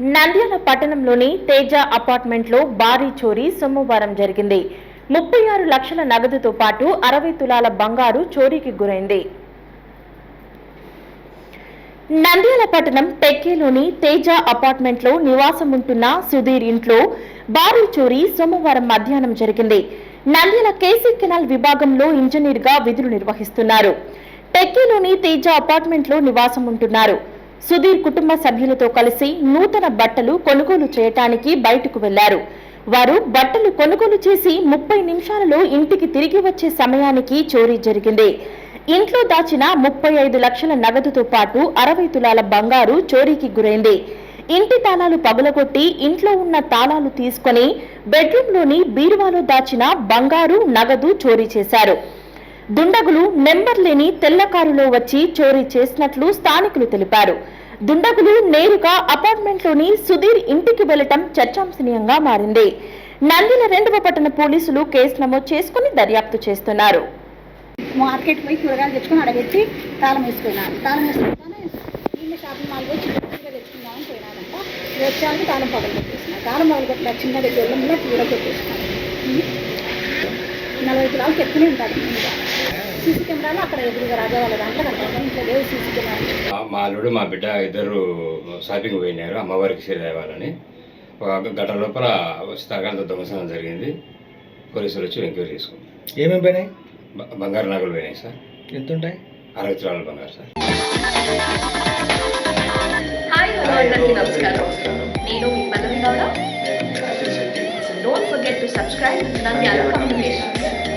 నంద్యాల పట్టణంలోని తేజ అపార్ట్మెంట్లో భారీ చోరీ సోమవారం జరిగింది. ముప్పై ఆరు లక్షల నగదుతో పాటు అరవై తులాల బంగారు చోరీకి గురైంది. నంద్యాల పట్టణం టెక్కేలోని తేజ అపార్ట్మెంట్లో నివాసం ఉంటున్న సుధీర్ ఇంట్లో భారీ చోరీ సోమవారం మధ్యాహ్నం జరిగింది. నంద్యాల కేసీ కెనాల్ విభాగంలో ఇంజనీర్గా విధులు నిర్వహిస్తున్నారు. టెక్కీలోని తేజ అపార్ట్మెంట్లో నివాసం ఉంటున్నారు. సుధీర్ కుటుంబ సభ్యులతో కలిసి నూతన బట్టలు కొనుగోలు చేయటానికి బయటకు వెళ్ళారు. వారు బట్టలు కొనుగోలు చేసి ముప్పై నిమిషాలలో ఇంటికి తిరిగి వచ్చే సమయానికి చోరీ జరిగింది. ఇంట్లో దాచిన ముప్పై ఐదు లక్షల నగదుతో పాటు అరవై తులాల బంగారు చోరీకి గురైంది. ఇంటి తాళాలు పగులగొట్టి ఇంట్లో ఉన్న తాళాలు తీసుకొని బెడ్రూమ్లోని బీరువాలో దాచిన బంగారు నగదు చోరీ చేశారు. దుండగులు నెంబర్ లేని తెల్ల కారులో వచ్చి చోరీ చేసినట్లు స్థానికులు తెలిపారు. దుండగులు నేరుగా అపార్ట్మెంట్లోని సుధీర్ ఇంటికి వెళ్ళటం చర్చాంశనీయంగా మారింది. నందిల రెండవ పట్టణ పోలీసులు కేసు నమోదు చేసుకుని దర్యాప్తు చేస్తున్నారు. మార్కెట్ పోయి కూరగాయలు తెచ్చుకొని అడగెట్టి తాళం వేసుకున్నాను. తాళం వేసుకుంటానే వీళ్ళ షాపింగ్ మాల్ పోయి చిన్న కూరగాయలు తెచ్చుకుందామని పోయినాడంట వచ్చాక తాళం పగలు కొట్టేసిన తాళం పగలు కొట్టిన చిన్నది గొల్లంలో కూర కొట్టేసినాను నలభై తులాలు చెప్పుకునే ఉంటాడు. సీసీ కెమెరాలు అక్కడ ఎదురుగా రాజా వాళ్ళ దాంట్లో కనపడతాం ఇంట్లో లేవు సీసీ కెమెరాలు. మా- అల్లుడు మా బిడ్డ ఇద్దరు షాపింగ్ పోయినారు అమ్మవారికి తేవాలని ఒక గంట లోపల స్థాగాలతో దొంగతనం జరిగింది. పోలీసులు వచ్చి ఎంక్వైరీ చేసుకున్నారు. ఏమేమి పోయినాయి? బంగారు నగలు పోయినాయి సార్. ఎంత ఉంటాయి అరవై తులాల బంగారు సార్ నమస్కారం. నేను మీ Pallavi Gowda. Don't forget to subscribe Nandyala communication